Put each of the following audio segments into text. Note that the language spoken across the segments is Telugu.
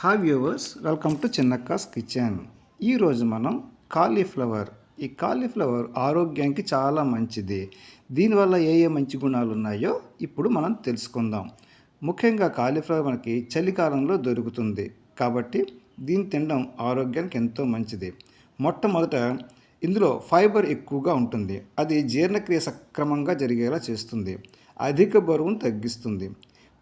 Hi viewers welcome to Chinnakka's kitchen ఈరోజు మనం కాలీఫ్లవర్ ఈ కాలీఫ్లవర్ ఆరోగ్యానికి చాలా మంచిది. దీనివల్ల ఏ ఏ మంచి గుణాలు ఉన్నాయో ఇప్పుడు మనం తెలుసుకుందాం. ముఖ్యంగా కాలీఫ్లవర్ మనకి చలికాలంలో దొరుకుతుంది. కాబట్టి దీన్ని తినడం ఆరోగ్యానికి ఎంతో మంచిది. మొట్టమొదట ఇందులో ఫైబర్ ఎక్కువగా ఉంటుంది. అది జీర్ణక్రియ సక్రమంగా జరిగేలా చేస్తుంది. అధిక బరువును తగ్గిస్తుంది.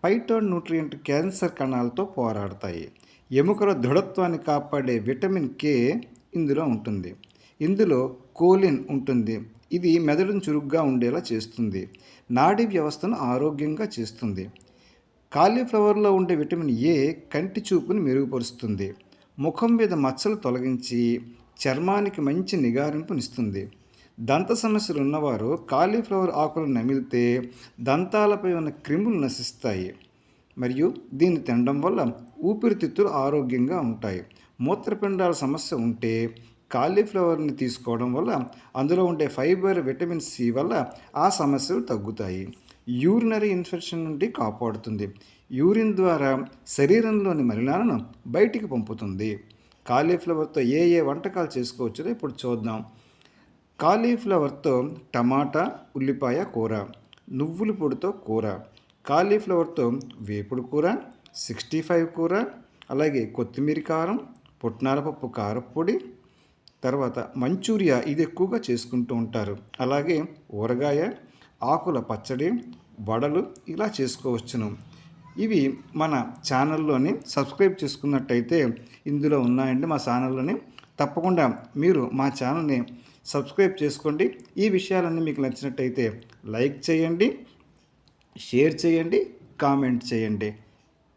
ఫైటోన్ న్యూట్రియంట్ క్యాన్సర్ కణాలతో పోరాడతాయి. ఎముకల దృఢత్వాన్ని కాపాడే విటమిన్ కే ఇందులో ఉంటుంది. ఇందులో కోలిన్ ఉంటుంది. ఇది మెదడును చురుగ్గా ఉండేలా చేస్తుంది. నాడీ వ్యవస్థను ఆరోగ్యంగా చేస్తుంది. కాలీఫ్లవర్లో ఉండే విటమిన్ ఏ కంటి చూపును మెరుగుపరుస్తుంది. ముఖం మీద మచ్చలు తొలగించి చర్మానికి మంచి నిగారింపునిస్తుంది. దంత సమస్యలు ఉన్నవారు కాలీఫ్లవర్ ఆకులు నమిలితే దంతాలపై ఉన్న క్రిములు నశిస్తాయి. మరియు దీన్ని తినడం వల్ల ఊపిరితిత్తులు ఆరోగ్యంగా ఉంటాయి. మూత్రపిండాల సమస్య ఉంటే కాలీఫ్లవర్ని తీసుకోవడం వల్ల అందులో ఉండే ఫైబర్ విటమిన్ సి వల్ల ఆ సమస్యలు తగ్గుతాయి. యూరినరీ ఇన్ఫెక్షన్ నుండి కాపాడుతుంది. యూరిన్ ద్వారా శరీరంలోని మలినాలను బయటికి పంపుతుంది. కాలీఫ్లవర్తో ఏ ఏ వంటకాలు చేసుకోవచ్చో ఇప్పుడు చూద్దాం. కాలీఫ్లవర్తో టమాటా ఉల్లిపాయ కూర నువ్వుల పొడితో కూర కాలీఫ్లవర్తో వేపుడు కూర సిక్స్టీ ఫైవ్ కూర అలాగే కొత్తిమీర కారం పుట్నాల పప్పు కారపొడి తర్వాత మంచూరియా ఇది ఎక్కువగా చేసుకుంటూ ఉంటారు. అలాగే ఊరగాయ ఆకుల పచ్చడి వడలు ఇలా చేసుకోవచ్చును. ఇవి మన ఛానల్లోని సబ్స్క్రైబ్ చేసుకున్నట్టయితే ఇందులో ఉన్నాయండి మా ఛానల్లోని. తప్పకుండా మీరు మా ఛానల్ని సబ్స్క్రైబ్ చేసుకోండి. ఈ విషయాలన్నీ మీకు నచ్చినట్టయితే లైక్ చేయండి షేర్ చేయండి కామెంట్ చేయండి.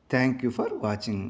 Thank you for watching.